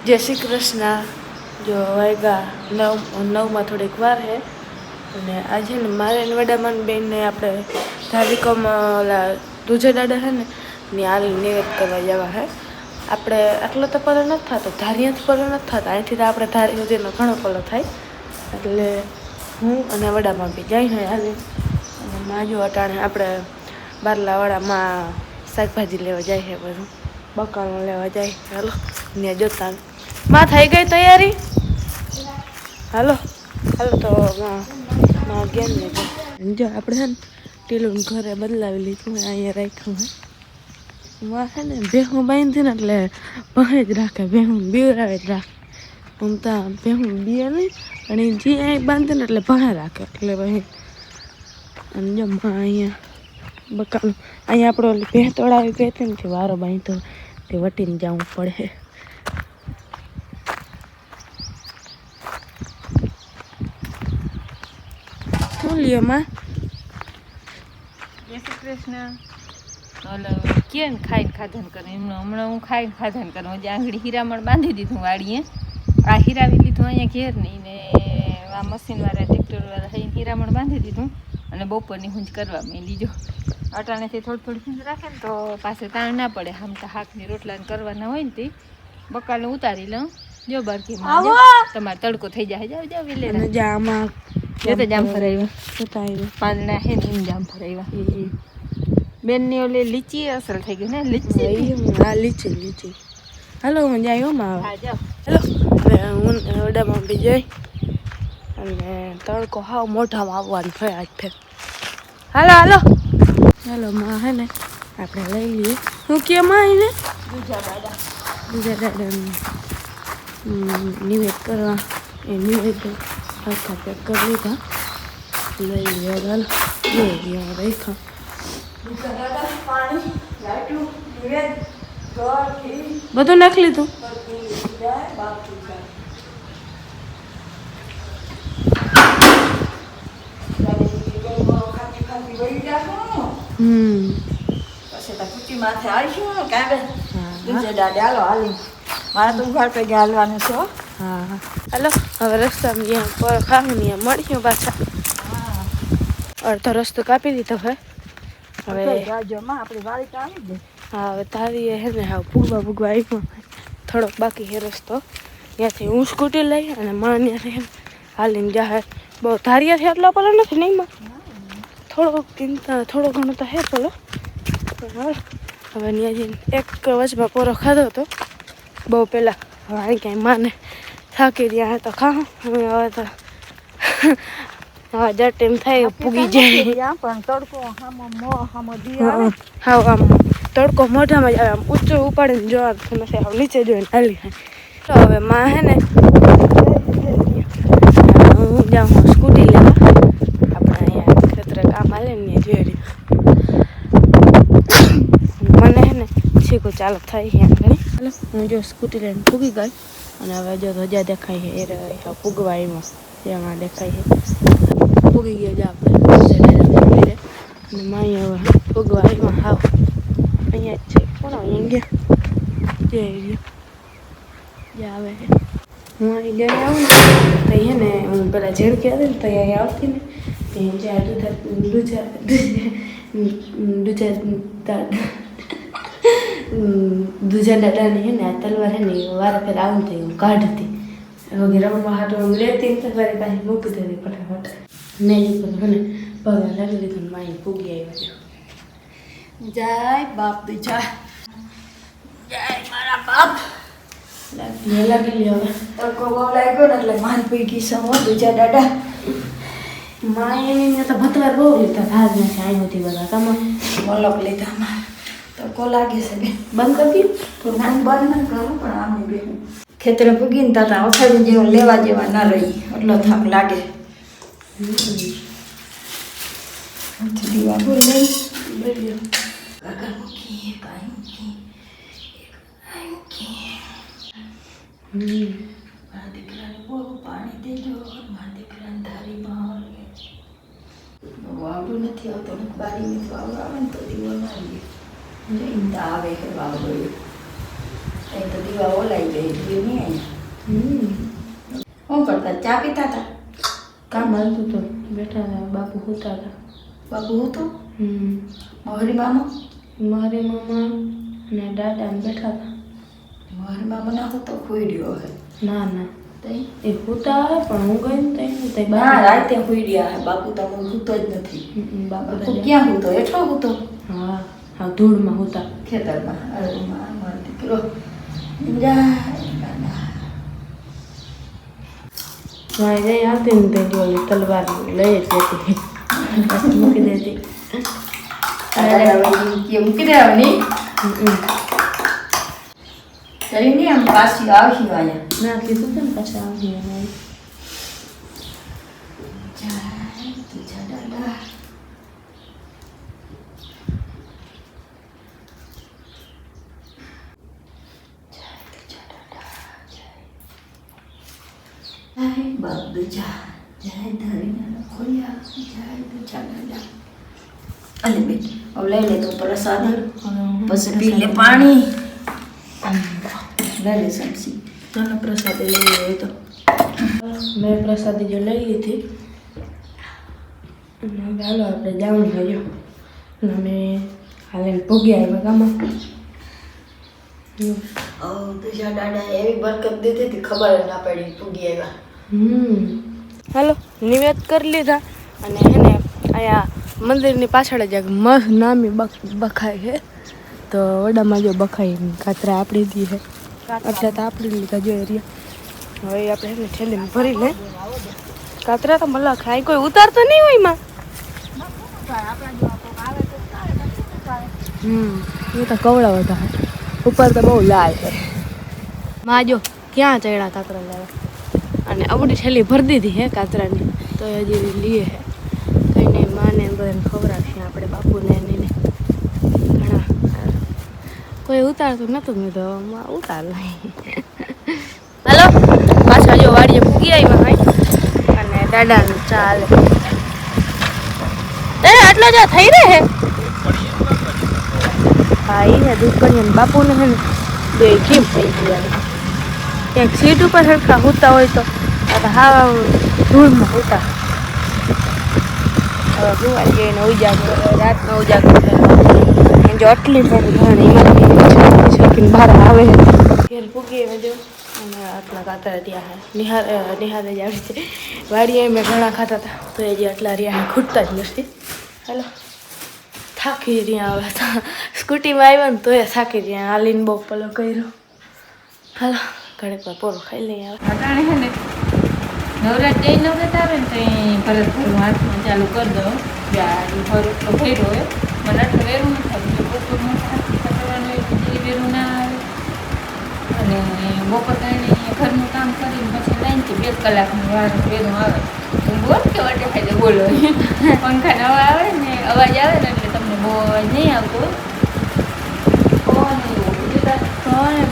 જય શ્રી કૃષ્ણ. જો વાગ્યા નવ, નવમાં થોડીક વાર છે અને આજે ને મારે વડામાન બેનને આપણે ધારિકમ ઓલા દૂજે દાડા છે ને, ની આલી નિવેદ કરવા જવા છે આપણે આટલો તો પલો નથી થતો ધારિયાથી પલો નથી થતા. અહીંથી તો આપણે ધારી સુધીનો ઘણો પલો થાય. એટલે હું અને વડામાં બી જઈને હાલી. અને માજો અટાણે આપણે બારલાવાડામાં શાકભાજી લેવા જાય છે બધું. બકાલું લેવા જાય ચાલો ને જોતા માં થઈ ગઈ તૈયારી? હાલો. હાલો તો માં માં ગયા ને જો. આપણે છે ને ટીલું ઘરે બદલાવી લીધું હોય અહીંયા રાખ્યું હોયમાં છે ને ભેહું બાંધી ને એટલે ભણે જ રાખે, ભેહું બીવરાવે જ રાખે. હું તો ભેહું બીએ નહીં અને જે અહીં બાંધે ને એટલે ભણે રાખે. એટલે પછી અને જો માં અહીંયા બકાલું, અહીંયા આપણે ઓલી ભેહ તોડાવી ગઈ હતી ને વારો બાંધતો તે વટીને જવું પડે. લ્યો જય શ્રી કૃષ્ણ. ઓલો કેમ ખાઈને ખાધન કરે? એમનો હમણાં હું ખાઈને ખાધન કરું. જે આંગળી હીરામણ બાંધી દીધું વાડીએ આ હીરાવી લીધું અહીંયા ઘેર નહીં ને આ મશીનવાળા ટ્રેક્ટરવાળા થઈને હીરામણ બાંધી દીધું. અને બપોરની હુંજ કરવા મેં લીધો અટાણેથી થોડી થોડી હુંજ રાખે ને તો પાસે તાણ ના પડે. આમ તો હાકની રોટલા ને કરવાના હોય ને તે. બકાલને ઉતારી લઉં. જો બારકીમાં તમારે તડકો થઈ જાય. જાવ જાવ વિલે જા આમાં જો તો જામ ફરાવ્યા. પાંદડા હે ને એમ જામ ફરાવ્યા. બેનની ઓલી લીચી અસર થઈ ગઈ ને લીચી? હા લીચી લીચી. હાલો હું જાય હો માં હેલો હું ઓડામાં બી જઈ અને તડકો હાવ મોઢામાં આવવાનું થયા આજ ફેર. હાલો હાલો. હાલો માં હે ને આપણે લઈ લઈએ. હું કે માં એને બીજા દાદા બીજા દાદા નિવેદ કરવા. એ નિવેદ લઈ લ્યો રેખા બીજા દાદા પાણી લાટું નિવેદ ઘર ઘી બધું નાખી લીધું? હમ. પછી કુટી માથે આવીશું કાંઈ બીજે દાદા હાલો હાલી મારે તો ઉઘાડ પૈકી હાલવાનું છે હો. હાલો હવે રસ્તામાં પર ત્યાં મળીશું પાછા. અડધો રસ્તો કાપી દીધો હવે હવે આપણી તો આવી જ હા હવે તારીએ હે ને હા ભૂગવા ભૂગવા આવ્યો થોડોક બાકી હે રસ્તો. ત્યાંથી હું સ્કૂટી લઈ અને માં ત્યાંથી હાલીને જાહે બહુ ધારિયા છે એટલો પેલો નથી નહીં માં થોડોક ચિંતા થોડો ઘણો તો હે પેલો. હવે ત્યાં જઈને એક વચમાં પોરો ખાધો હતો બહુ પહેલાં હવે અહીં ક્યાંય માને. થાકી રહ્યા તો ખા. હવે હવે તો હવે જ ટાઈમ થાય પૂગી જાય. પણ તડકો હામો મો હામો દી આવે. હા આમ તડકો મોઢામાં જ આવે. આમ ઊંચો ઉપાડીને જોવા તમે આમ નીચે જોઈને હાલી તો હવે માં હે ને હું જાઉં હું સ્કૂટી લેવા. આપણે અહીંયા ખેતરે કામ હાલે ને જોઈ મને હે ને શીખું ચાલુ થાય છે હું જો સ્કૂટી લઈને ફૂગી ગઈ. અને હવે જો ધજા દેખાય છે, એ ફૂગવા એમાં જેમાં દેખાય છે. ફૂગી ગયો છે આપણે અને માઈ હવે ફૂગવા એમાં હાવ અહીંયા જ છે. કોણ અહીંયા ગયા? રહ્યો જે આવે છે. હું અહીં જ્યારે આવું ને, તો અહીંયા ને હું પેલા ઝેડકી હતી ને, તો આવતી ને ત્યાં જ્યાં દૂધા દૂધા દૂધા દૂજા દાદાની હે ને આ તલવાર હે ને વારે ફેર આવું થયું કાઢતી હવે રમવા હાટો હું લેતી ને તો મારી પાસે મૂકી દેતી ફટાફટ મેં એ બધું હે ને પગે લાગી લીધું ને માઈ ફૂગી આવ્યો જય બાપ દીજા જય મારા બાપ. લાગી લાગી હવે. તડકો બહુ લાગ્યો ને એટલે મારી પૈકી સમો બીજા દાદા. માય એની તો ભતવાર બહુ લીધા ભાગ નથી આવ્યો હતી બધા તમે? મલક લીધા માર. તડકો લાગે છે બે બંધ કરી તો નાન બંધ ન કરું પણ આમ બે ખેતરે પૂગીને તાતા અખાડી જેવો લેવા જેવા ના રહી. એટલો થાક લાગે. દીવા લઈ દીધું કાકા મૂકી કાંઈ મૂકી મારા દીકરાને બહુ પાણી દેજો. મારા દીકરાને ધારીમાં વાવડું નથી આવતો. ને બારીની વાવડ આવે ને તો દીવો ના આવે છે વાવડો એ તો દીવા ઓલાઈ ગઈ પીવી નહીં શું કરતા? ચા પીતા હતા? કામ હાલતું તો બેઠા હતા બાપુ હોતા હતા. બાપુ હતો? મારી મામા? મારી મમ્મા અને દાદા ને બેઠા હતા. મારી મામા ના હતો ખોઈડ્યો હે. ના ના. એ હોતા પણ હું ગઈ ને તઈ ના રાતે ખોઈડ્યા હે. બાપુ તો હું સૂતો જ નથી. બાપુ ક્યાં હતો? એટલો હતો? ધૂળમાં હોતા. ખેતરમાં દીકરો. જાય જઈ આવતી ને તે ઓલી તલવાર લઈ જ લેતી. મૂકી દેતી. મૂકી દેવાની. કરી ને આમ પાછી આવશું અહીંયા. ના કીધું ને પાછા આવી અને જાય તુજા દાદા જય તુજા દાદા જય જય બાપ દુજા જય ધરીના ખોલ્યા જય તુજા ગજા અને બેટ હવે લઈ લે તો પ્રસાદ પછી પી લે પાણી. લઈ લે સમસી તને પ્રસાદ લઈ લઈએ તો. મેં પ્રસાદી જો લઈ લીધી. ચાલો આપણે જાઉં હજો અને હાલે ભોગ્યા આવ્યા ગામમાં. તુજા દાદા એવી બરકત દીધી હતી ખબર જ ના પડી પૂગી આવ્યા. હાલો નિવેદ કરી લીધા. અને એને અહીંયા મંદિરની પાછળ જ એક મસ્ત નામી બખ બખાય છે. તો વડામાં જો બખાઈ કાતરા આપણી દી છે. કાતરા. તો આપણી લીધા જો એરિયા હવે આપણે એને ઠેલીને ભરી લે. કાતરા તો મલા ખાય. કોઈ ઉતારતો નહીં હોયમાં હમ એ તો કવડા હતા. ઉપર તો બહુ લાલ છે. માં જો ક્યાં ચડ્યા કાતરા લેવા અને આવડી છેલ્લી ભરી દીધી હે કાતરાની. તો હજી લીએ હે. કંઈ નહીં માને બધાને ખવડાવીએ આપણે બાપુને એને ઘણા કોઈ ઉતારતું નતું મેં તો ઉતાર નહીં હાલો, પાછા જો વાડીએ મૂકી આવ્યા ભાઈ અને દાદાનું ચાલે. એ, આટલા જા થઈ રહે હે? ભાઈ ને દૂધ પડીએ બાપુને હે ને. બે કેમ થઈ ગયા? ક્યાંક સીટ ઉપર સરખા હોતા હોય તો તો હા ધૂળમાં હોતા હવે ગુવા જઈને ઉજાગરો રાતનો ઉજાગરો જો આટલી બધી ઘણી એમાંથી છકીને બહાર આવે ઘેર પૂગી એમ જો અને આટલા કાતરા રહ્યા નિહાર નિહારે જ આવે છે વાડીએ મેં ઘણા ખાતા હતા તો એ આટલા રહ્યા ખૂટતા જ નથી હાલો થાકી રહ્યા તો સ્કૂટીમાં આવ્યા ને તો એ થાકી રહ્યા હાલીને બહુ પલો કર્યો હાલો ઘડીક વાર પોરો ખાઈ લઈએ હવે. અટાણે છે ને નવરાત આવે ને તો એ ભરત ભરું હાથમાં ચાલુ કરી દો ભરું તો ભર્યો હોય. મને આટલું વેરું ન જો બપોરનું કરવાનું વેરું ના આવે. અને બપોર કરીને ઘરનું કામ કરીને પછી લાઈનથી બે કલાકનું વાર વેરું આવે. તો બોલ કે વાટે બોલો. પંખા નવા આવે ને અવાજ આવે ને એટલે તમને બહુ અવાજ નહીં આવતો. એવો? બીજું કાંઈ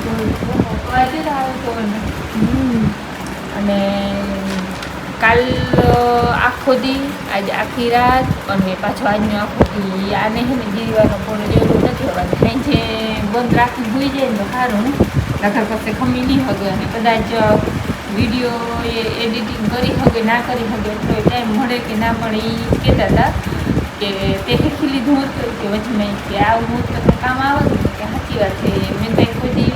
અવાજ જ આવે ને. હમ. અને કાલ આખો દી આજે આખી રાત, અને પાછો આજનો આખો દી. આને છે ને જીવવાનો પણ જરૂર નથી હોવાનું. જે બંધ રાખી ભૂઈ જાય ને તો સારું નખર પાસે ખમી નહીં હગે અને કદાચ વીડિયો એ એડિટિંગ કરી શકે ના કરી શકે એટલો ટાઈમ મળે કે ના મળે એ કહેતા હતા કે તે શીખી લીધું હતું કે વચમાં કે આવું હું તમને કામ આવે કે સાચી વાત છે. મેં કંઈ કોઈ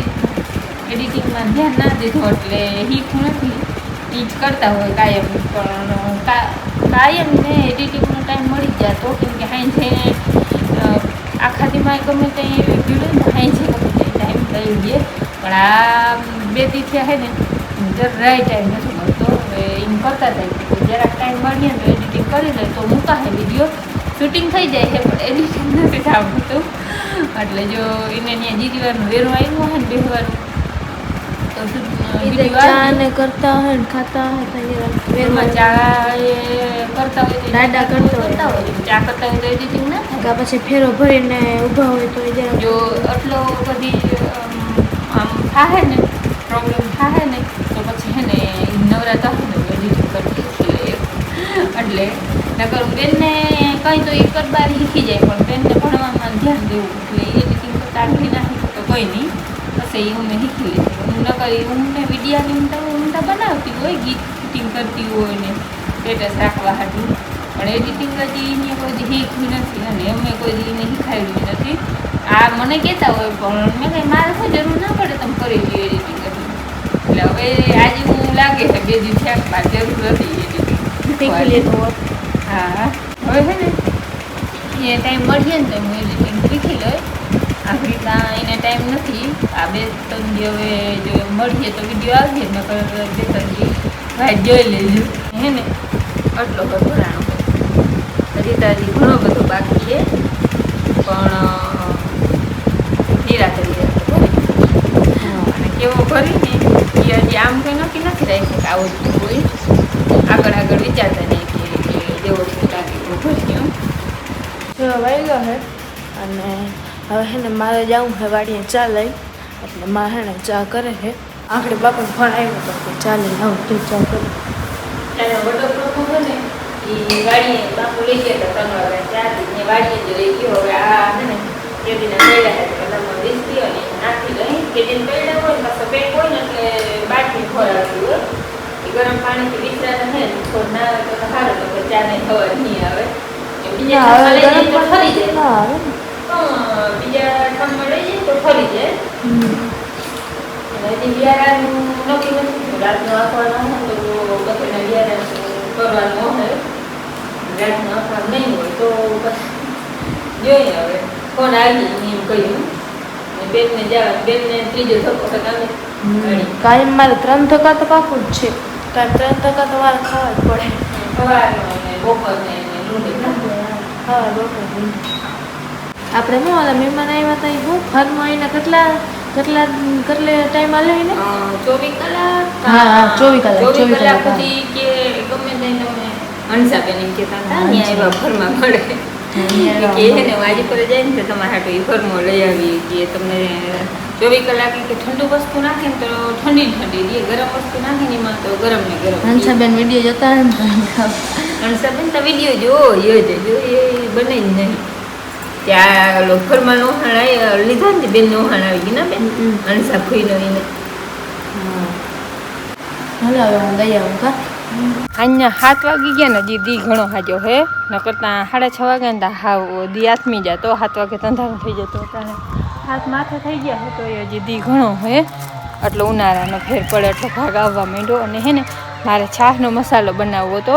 એડિટિંગમાં ધ્યાન ના દીધું એટલે શીખું નથી. એ કરતા હોય કાયમ, પણ કાયમ ને એડિટિંગનો ટાઈમ મળી જાય તો, કેમ કે છે આખા દીમાં ગમે તે એવી હાઈ છે ગમે તે ટાઈમ થઈ ગયે પણ આ બે દી થયા છે ને જરાય ટાઈમ નથી મળતો. હવે એમ કરતા થાય જરાક ટાઈમ મળીએ ને એડિટિંગ કરી લે, તો મૂકા હે વીડિયો શૂટિંગ થઈ જાય છે પણ એડિટિંગ નથી થતું. એટલે જો એને ત્યાં જીરીવાનું વેરું આવ્યું હોય ને બે તો વીડિયો ને કરતા હોય ને ખાતા હોય તો વેરમાં ચા એ કરતા હોય તો દાદા કરતા હોય. ચા કરતા હોય તો એડિટિંગ ના થાય પછી ફેરો ભરીને ઊભા હોય તો એ જો આટલો બધી આમ થાય ને પ્રોબ્લેમ થાય ને તો પછી હે ને ઈ નવરાતા હોય ને એડિટિંગ કરતી એટલે નકર બેનને કંઈ તો એક જ બાર શીખી જાય પણ બેનને ભણવામાં ધ્યાન દેવું. એટલે એડિટિંગ કરતા આટલી નાખી તો કોઈ નહીં. છે એ અમે શીખી લીધું હું નકરી હું મેં વિડીયાની ઊંટા ઊંટા બનાવતી હોય ગીત શૂટિંગ કરતી હોય ને સ્ટેટસ રાખવા હાટું. પણ એડિટિંગ હજી એને કોઈ શીખવી શીખ્યું નથી અને અમે કોઈ દી એને શીખાયું નથી. આ મને કહેતા હોય પણ મેં કંઈ મારે શું જરૂર ના પડે તમે કરી લો એડિટિંગ એટલે હવે આજે હું લાગે છે બે દિવસ થયા જરૂર નથી એડિટિંગ હોત હા હવે છે ને એ ટાઈમ મળીએ ને તો હું એડિટિંગ શીખી લઉં આપણી ત્યાં એને ટાઈમ નથી. આ બે ત્રણ દી હવે જો મળીએ તો વીડિયો આવીએ ને બે ત્રણ ભાઈ જોઈ લેજો. હે ને? આટલો બધો રાણો. હજી તો ઘણો બધો બાકી છે. પણ નિરાતે અને કેવો ભરીને એ હજી આમ કંઈ નક્કી નથી રાખ્યું કે આવો જ હોય. આગળ આગળ વિચારતા નહીં કે જેવો લાગે એવો ભરી જો વાગ્યો હે. અને હવે હે ને મારે જવું છે વાડીએ ચા લઈ એટલે મા હે ને ચા કરે છે આખરે બાપાને ફોન આવ્યો તો કે ચા લઈ આવું તું ચા કરે. ત્યારે વડો પ્રભુ છે ને એ વાડીએ બાપુ લઈ ગયા હતા વાગે ત્યાંથી વાડીએ જ લઈ ગયો. હવે આ હે ને કેદીને પડ્યા છે કલમમાં વીસતી અને નાખી લઈ. કેદીને પડ્યા હોય ને પાછો પેટ હોય ને એટલે બાટલી ખોરાકી હોય. એ ગરમ પાણીથી વિતરા હે ને થોડ ના તો સારું તો ચા ને ખબર નહીં આવે. બીજા ફરી જાય બીજા ઠામમાં લઈ જઈએ તો ફરી જાય. હજી બિયારાનું નક્કી નથી રાતનું આંકવાનું હોય તો બપોરના બિયારાનું કરવાનું હોય. રાતનું આંકવાનું નહીં હોય તો જોઈએ હવે. ફોન આવી એમ કહ્યું બેનને જવા બેનને ત્રીજો ધક્કો હમ. કાયમ મારે ત્રણ ટકા તો પાકું જ છે. કારણ ત્રણ ટકા તો મારે ખાવા જ પડે. સવારનો ને બપોરને ને લૂંટી બપોર આપણે શું ઓલા મહેમાન આવ્યા હતા હું શું? ઘરમાં આવીને કેટલા કેટલા કેટલે ટાઈમ આલે એને? ચોવીસ કલાક. હા, હા, 24 કલાક, ચોવીસ કલાક સુધી કે ગમે તે તમે હંસાબેન એમ કહેતા હતા ત્યાં એવા ઘરમાં મળે. કે હે ને વાજી પર જાય ને તો તમારે હાટું એ ઘરમાં લઈ આવી કે તમને ચોવીસ કલાક કે ઠંડુ વસ્તુ નાખે ને તો ઠંડી ઠંડી રહે ગરમ વસ્તુ નાખે ને એમાં તો ગરમ ને ગરમ. હંસાબેન વીડિયો જોતા ને હંસાબેન તો વીડિયો જો યો જો એ બને જ નહીં. ત્યાં ઓલો ઘરમાં નોહાણ લીધા ને બેન નોહાણ આવી ગઈ ને બેન? અને હંસા નહીં હાલો હવે હું ગઈ આવું કા? અહીંયા સાત વાગી ગયા ને હજી દી ઘણો હાજો હે. ન ત્યાં સાડા છ વાગ્યા ને હાવ દી આથમી જતો તો સાત વાગે અંધારું થઈ જતો ત્યારે હાથ માથે થઈ ગયા હે તો એ હજી દી ઘણો હે. એટલો ઉનાળાનો ફેર પડે એટલો ભાગ આવવા માંડ્યો. અને હે ને મારે છાશનો મસાલો બનાવવો હતો.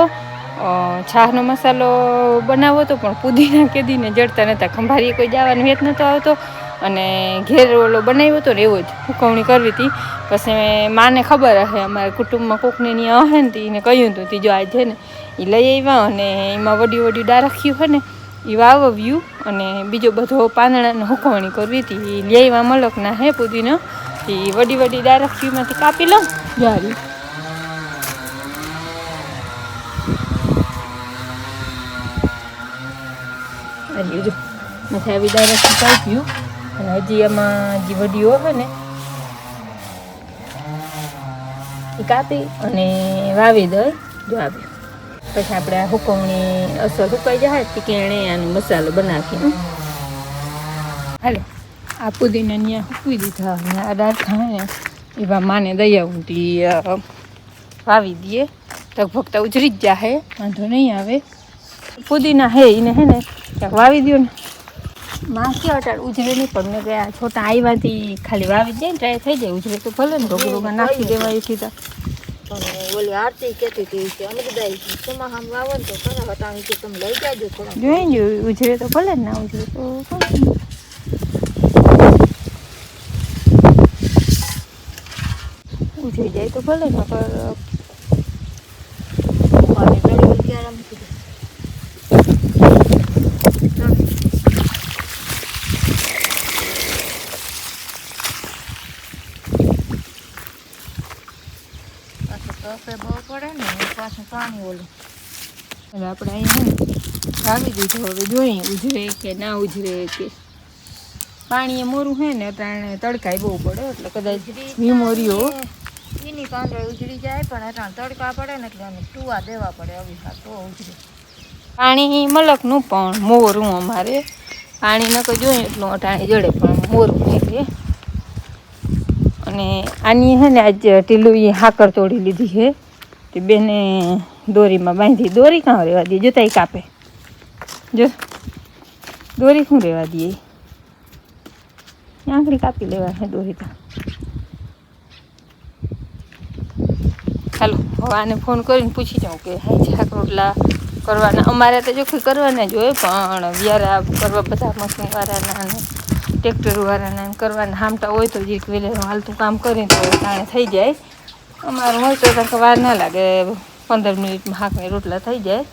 અ, છાશનો મસાલો બનાવવો હતો પણ પુદીના કેદીને જડતા નહોતા ખંભારીએ કોઈ જવાનું હેત નહોતો આવતો અને ઘેર ઓલો બનાવ્યો હતો ને એવો જ હુકવણી કરવી હતી. પછી માને ખબર હશે અમારા કુટુંબમાં કોકને ત્યાં હે ને એને કહ્યું હતું તીજો આ છે ને એ લઈ આવ્યા અને એમાં વડી વડી ડારખ્યું હોય ને એ વાવવ્યું અને બીજો બધો પાંદડાને હુકવણી કરવી હતી. એ લઈ આવ્યા મલકના હે પુદીનો. એ વડી વડી ડારખ્યુંમાંથી કાપી લઉં. જારી. હજી જો માથે આવી ડાયરેક્ટ કાપ્યું અને હજી એમાં જે વડીઓ હોય ને, એ કાપી અને વાવી દઈ, જો આવ્યું પછી આપણે આ હુકમની અસર હુકાઈ જાય તે કેણે આનો મસાલો બનાવીએ. હાલે, આ પુદીના ત્યાં સૂકવી દીધા. અને આ દાળ ખાય ને એવા માને દઈ આવું વાવી દઈએ. લગભગ તો ઉજરી જ જાહે, વાંધો નહીં આવે. પુદીના હે, એને હે ને ક્યાંક વાવી દો ને. માસી કે અટાડ ઉજરે નહીં પણ મેં ગયા છોટા આવ્યાથી ખાલી વાવી દે ને ટ્રાય થઈ જાય ઉજરે તો ભલે ને રોગ રોગા નાખી દેવાય સીધા. પણ ઓલી આરતી કહેતી હતી કે અમે બધા ચોમાસામાં વાવો ને તો ઘણા વટાણી કે તમે લઈ જાજો થોડા જોઈ જો ઉજરે તો ભલે ને ના ઉજરે તો ભલે ને. ઉજરી જાય તો ભલે ને પર અને પેલી ઓલી ક્યારે આમ કીધું પાછું તપે બહુ પડે ને અને પાછું પાણી ઓલું એટલે આપણે અહીંયા વાવી દીધું. હવે જોઈએ ઉજરે કે ના ઉજરે કે. પાણી એ મોરું હે ને અટાણે તડકાય બહુ પડે એટલે કદાચ વીમોરીઓ એની પાંદડે ઉજળી જાય પણ અટાણ તડકા પડે ને એટલે ટુવા દેવા પડે આવી તો ઉજરે. પાણી મલકનું પણ મોરું અમારે. પાણી ન કોઈ જોઈએ એટલું અટાણે જડે પણ મોરું એટલે અને આની હે ને આજ ટીલું એ હાકર તોડી લીધી છે તે બેને દોરીમાં બાંધી. દોરી કાં રહેવા દઈએ જોતા કાપે. જો. દોરી શું રહેવા દઈએ આંગળી કાપી લેવા છે દોરી તો. હાલો, હવે આને ફોન કરીને પૂછી જાઉં કે હાઈ શાક રોટલા કરવાના. અમારે તો જો કરવાના જ હોય, પણ વ્યારા કરવા બધા મશીનવાળાના અને ટ્રેક્ટરવાળાના કરવાના. હામટા હોય તો જે વેલે હાલતું કામ કરીને તો તાણે થઈ જાય. અમારું હોય તો વાર ના લાગે. પંદર મિનિટમાં હાકને રોટલા થઈ જાય.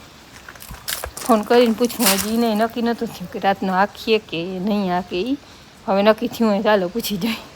ફોન કરીને પૂછ્યું, હજી નહીં, નક્કી નહોતું થયું કે રાતનો આખીએ કે નહીં આખીએ હવે નક્કી થયું હોય ચાલો પૂછી જાય